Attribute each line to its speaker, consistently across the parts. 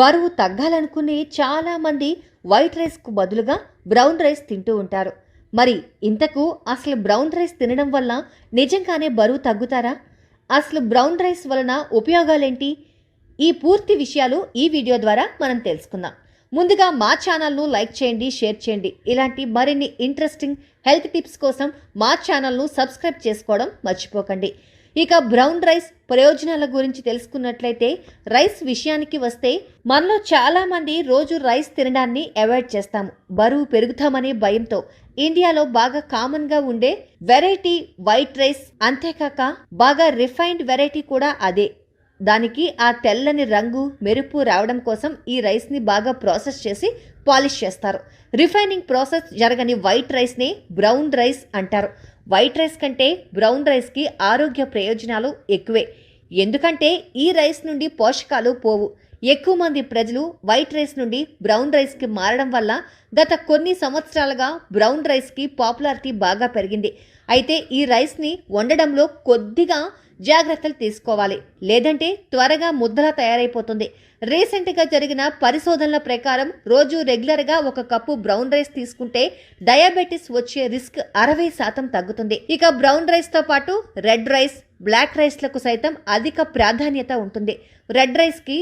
Speaker 1: బరువు తగ్గాలనుకునే చాలామంది వైట్ రైస్కు బదులుగా బ్రౌన్ రైస్ తింటూ ఉంటారు. మరి ఇంతకు అసలు బ్రౌన్ రైస్ తినడం వల్ల నిజంగానే బరువు తగ్గుతారా? అసలు బ్రౌన్ రైస్ వలన ఉపయోగాలేంటి? ఈ పూర్తి విషయాలు ఈ వీడియో ద్వారా మనం తెలుసుకుందాం. ముందుగా మా ఛానల్ను లైక్ చేయండి షేర్ చేయండి. ఇలాంటి మరిన్ని ఇంట్రెస్టింగ్ హెల్త్ టిప్స్ కోసం మా ఛానల్ను సబ్స్క్రైబ్ చేసుకోవడం మర్చిపోకండి. ఇక బ్రౌన్ రైస్ ప్రయోజనాల గురించి తెలుసుకున్నట్లయితే రైస్ విషయానికి వస్తే మనలో చాలామంది రోజు రైస్ తినడాన్ని అవాయిడ్ చేస్తాము. బరువు పెరుగుతామనే భయంతో ఇండియాలో బాగా కామన్గా ఉండే వెరైటీ వైట్ రైస్ అంతేకాక బాగా రిఫైన్డ్ వెరైటీ కూడా అదే. దానికి ఆ తెల్లని రంగు మెరుపు రావడం కోసం ఈ రైస్ని బాగా ప్రాసెస్ చేసి పాలిష్ చేస్తారు. రిఫైనింగ్ ప్రాసెస్ జరగని వైట్ రైస్ని బ్రౌన్ రైస్ అంటారు. వైట్ రైస్ కంటే బ్రౌన్ రైస్కి ఆరోగ్య ప్రయోజనాలు ఎక్కువే. ఎందుకంటే ఈ రైస్ నుండి పోషకాలు పోవు. ఎక్కువ మంది ప్రజలు వైట్ రైస్ నుండి బ్రౌన్ రైస్కి మారడం వల్ల గత కొన్ని సంవత్సరాలుగా బ్రౌన్ రైస్కి పాపులారిటీ బాగా పెరిగింది. అయితే ఈ రైస్ని వండడంలో కొద్దిగా జాగ్రత్తలు తీసుకోవాలి. లేదంటే త్వరగా ముద్దలా తయారైపోతుంది. రీసెంట్గా జరిగిన పరిశోధనల ప్రకారం రోజు రెగ్యులర్గా ఒక కప్పు బ్రౌన్ రైస్ తీసుకుంటే డయాబెటిస్ వచ్చే రిస్క్ అరవై శాతం తగ్గుతుంది. ఇక బ్రౌన్ రైస్తో పాటు రెడ్ రైస్ బ్లాక్ రైస్లకు సైతం అధిక ప్రాధాన్యత ఉంటుంది. రెడ్ రైస్కి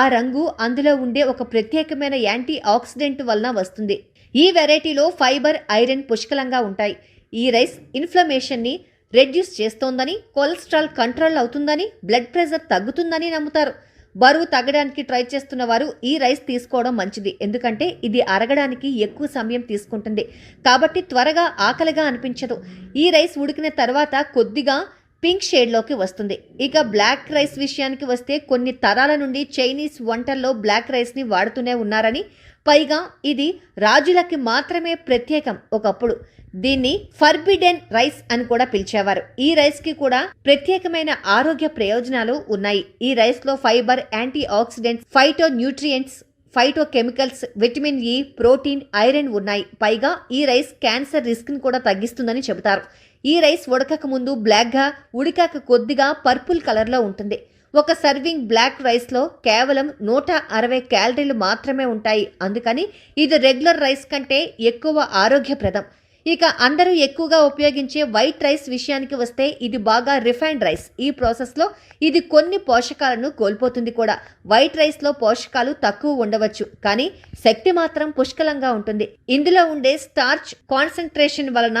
Speaker 1: ఆ రంగు అందులో ఉండే ఒక ప్రత్యేకమైన యాంటీ ఆక్సిడెంట్ వలన వస్తుంది. ఈ వెరైటీలో ఫైబర్ ఐరన్ పుష్కలంగా ఉంటాయి. ఈ రైస్ ఇన్ఫ్లమేషన్ని రెడ్యూస్ చేస్తోందని కొలెస్ట్రాల్ కంట్రోల్ అవుతుందని బ్లడ్ ప్రెషర్ తగ్గుతుందని నమ్ముతారు. బరువు తగ్గడానికి ట్రై చేస్తున్న వారు ఈ రైస్ తీసుకోవడం మంచిది. ఎందుకంటే ఇది అరగడానికి ఎక్కువ సమయం తీసుకుంటుంది. కాబట్టి త్వరగా ఆకలిగా అనిపించదు. ఈ రైస్ ఉడికిన తర్వాత కొద్దిగా పింక్ షేడ్లోకి వస్తుంది. ఇక బ్లాక్ రైస్ విషయానికి వస్తే కొన్ని తరాల నుండి చైనీస్ వంటల్లో బ్లాక్ రైస్ని వాడుతూనే ఉన్నారని పైగా ఇది రాజులకి మాత్రమే ప్రత్యేకం ఒకప్పుడు. దీన్ని ఫర్బిడెన్ రైస్ అని కూడా పిలిచేవారు. ఈ రైస్కి కూడా ప్రత్యేకమైన ఆరోగ్య ప్రయోజనాలు ఉన్నాయి. ఈ రైస్లో fibre antioxidants phytonutrients phytochemicals vitamin E protein iron ఉన్నాయి. పైగా ఈ రైస్ క్యాన్సర్ రిస్క్ని కూడా తగ్గిస్తుందని చెబుతారు. ఈ రైస్ ఉడకక ముందు బ్లాక్గా ఉడికాక కొద్దిగా పర్పుల్ కలర్లో ఉంటుంది. ఒక సర్వింగ్ బ్లాక్ రైస్లో కేవలం నూట అరవై క్యాలరీలు మాత్రమే ఉంటాయి. అందుకని ఇది రెగ్యులర్ రైస్ కంటే ఎక్కువ ఆరోగ్యప్రదం. ఇక అందరూ ఎక్కువగా ఉపయోగించే వైట్ రైస్ విషయానికి వస్తే ఇది బాగా రిఫైన్డ్ రైస్. ఈ ప్రాసెస్లో ఇది కొన్ని పోషకాలను కోల్పోతుంది కూడా. వైట్ రైస్లో పోషకాలు తక్కువ ఉండవచ్చు. కానీ శక్తి మాత్రం పుష్కలంగా ఉంటుంది. ఇందులో ఉండే స్టార్చ్ కాన్సన్ట్రేషన్ వలన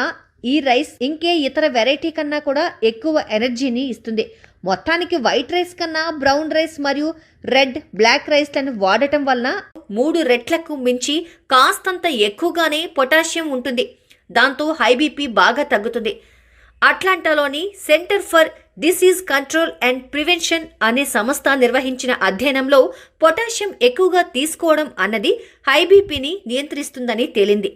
Speaker 1: ఈ రైస్ ఇంకే ఇతర వెరైటీ కన్నా కూడా ఎక్కువ ఎనర్జీని ఇస్తుంది. మొత్తానికి వైట్ రైస్ కన్నా బ్రౌన్ రైస్ మరియు రెడ్ బ్లాక్ రైస్లను వాడటం వలన మూడు రెట్లకు మించి కాస్తంత ఎక్కువగానే పొటాషియం ఉంటుంది. దాంతో హై బీపీ బాగా తగ్గుతుంది. అట్లాంటాలోని centre for disease control and prevention అనే సంస్థ నిర్వహించిన అధ్యయనంలో పొటాషియం ఎక్కువగా తీసుకోవడం అన్నది హై బీపీని నియంత్రిస్తుందని తేలింది.